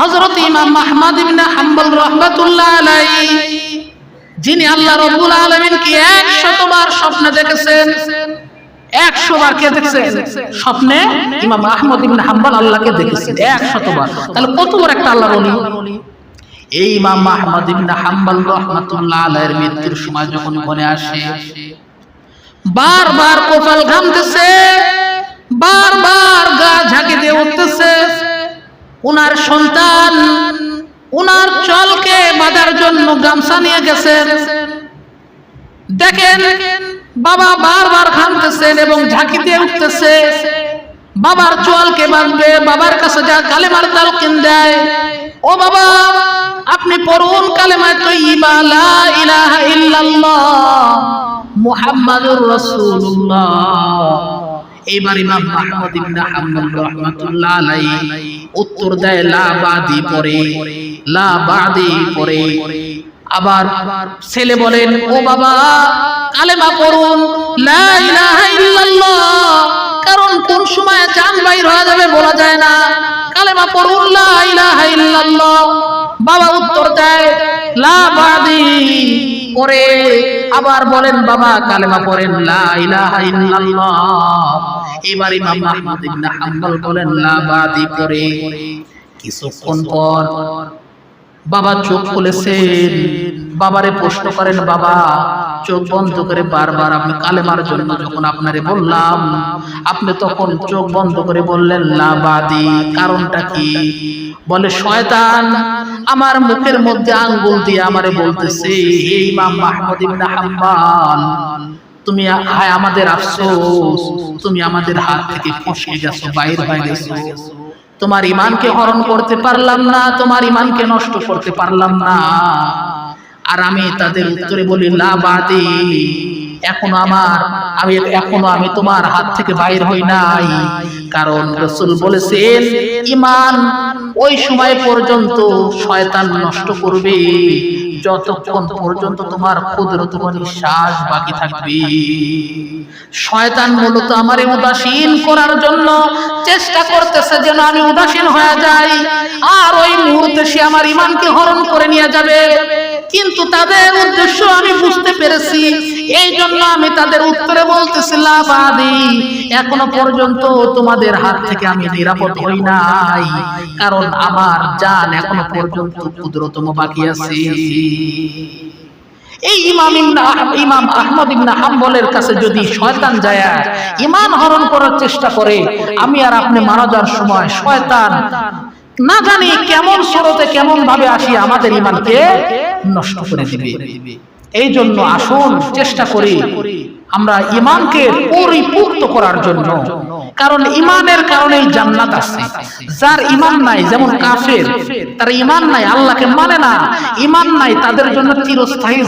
হযরত ইমাম আহমদ ইবনে হাম্বল রাহমাতুল্লাহ আলাইহি, যিনি আল্লাহ রাব্বুল আলামিনকে 100 বার স্বপ্নে দেখেছেন 100 বার কে দেখছেন? স্বপ্নে ইমাম আহমদ ইবনে হাম্বল আল্লাহকে দেখেছেন 100 বার তাহলে কত বড় একটা আল্লাহর ওলি? এই ইমাম আহমদ ইবনে হাম্বল রাহমাতুল্লাহ আলাইহির মৃত্যুর সময় যখন ঘরে আসে, বারবার কপাল ঘামতেছে, বারবার গা ঝাঁকি দিয়ে উঠতেছে উনার সন্তান, উনার চলকে বাঁধার জন্য গামছা নিয়ে গেছেন। দেখেন, বাবা বারবার ঘামতেছেন এবং ঝাঁকিতে উঠতেছে। বাবার চোয়ালকে বাঁধবে, বাবার কাছে যা কালেমার তালকিন দেয়। ও বাবা, আপনি পড়ুন কালেমায় তৈবা লা ইলাহা ইল্লাল্লাহ, মুহাম্মাদুর রাসূলুল্লাহ। এইবার ইমাম আহমদ ইবনে হাম্বল রাহমাতুল্লাহ আলাইহি উত্তর দেয়, লা বাদি পরে, লা বাদি পরে। আবার ছেলে বলেন, ও বাবা, কালেমা পড়ুন, লা ইলাহা ইল্লাল্লাহ, কারণ কোন সময় চান বাইর হয়ে যাবে বলা যায় না। কালেমা পড়ুন, লা ইলাহা ইল্লাল্লাহ। বাবা উত্তর দেয়, লা বাদি পরে। আবার বলেন, বাবা, কালেমা পড়েন এবার ইমাম ইবনে হাম্বল বলেন, লা বাদি কিছুক্ষণ পর বাবা চোখ খুলেছেন। বাবারে প্রশ্ন করেন, বাবা, চোখ বন্ধ করে বারবার আপনি কালেমার জন্য যখন আপনারে বললাম, আপনি তখন চোখ বন্ধ করে বললেন লাবাদি কারণটা কি? বলে, শয়তান, আমার মুখের মধ্যে আঙ্গুল দিয়ে আমারে বলতেছে, হে ইমাম মাহমুদ ইবনে তুমি হায় আমাদের আফসোস, তুমি আমাদের হাত থেকে ফসকে গেছো বাইর হয়ে গেছো। তোমার ইমানকে হরণ করতে পারলাম না, তোমার ইমানকে নষ্ট করতে পারলাম না। আর আমি তাদের উত্তরে বলি লাবাদি এখনও আমার আমি এখনও আমি তোমার হাত থেকে বাইর হই নাই কারণ রসুল বলেছেন ইমান ওই সময় পর্যন্ত শয়তান নষ্ট করবে যতক্ষণ পর্যন্ত তোমার ক্ষুদ্রতম নিঃশ্বাস বাকি থাকবে শয়তান মূলত আমারে উদাসীন করার জন্য চেষ্টা করতেছে যেন আমি উদাসীন হয়ে যাই আর ওই মুহূর্তে সে আমার ইমানকে হরণ করে নিয়ে যাবে কিন্তু তাদের উদ্দেশ্য আমি বুঝতে পেরেছি। এই জন্য আমি তাদের উত্তরে বলতেছি লাবাদি এখনও পর্যন্ত তোমাদের হাত থেকে আমি নিরাপদ হই নাই। কারণ আমার জান এখনও পর্যন্ত ক্ষুদ্রতম বাকি আছে। এই ইমাম ইমাম আহমদ হাম্বলের কাছে যদি শয়তান যায় ইমান হরণ করার চেষ্টা করে, আমি আর আপনি মারা যাওয়ার সময় শয়তান না জানি কেমন স্রোতে কেমন ভাবে আসি আমাদের ইমানকে নষ্ট করে দিবে। এই জন্য আসুন চেষ্টা করি আমরা ইমানকে পরিপূর্ণ করার জন্য। কারণ ইমানের কারণে জান্নাত আছে যার ইমান নাই যেমন কাফের তার ইমান নাই আল্লাহকে মানে না। ইমান নাই তাদের জন্য চিরস্থায়ী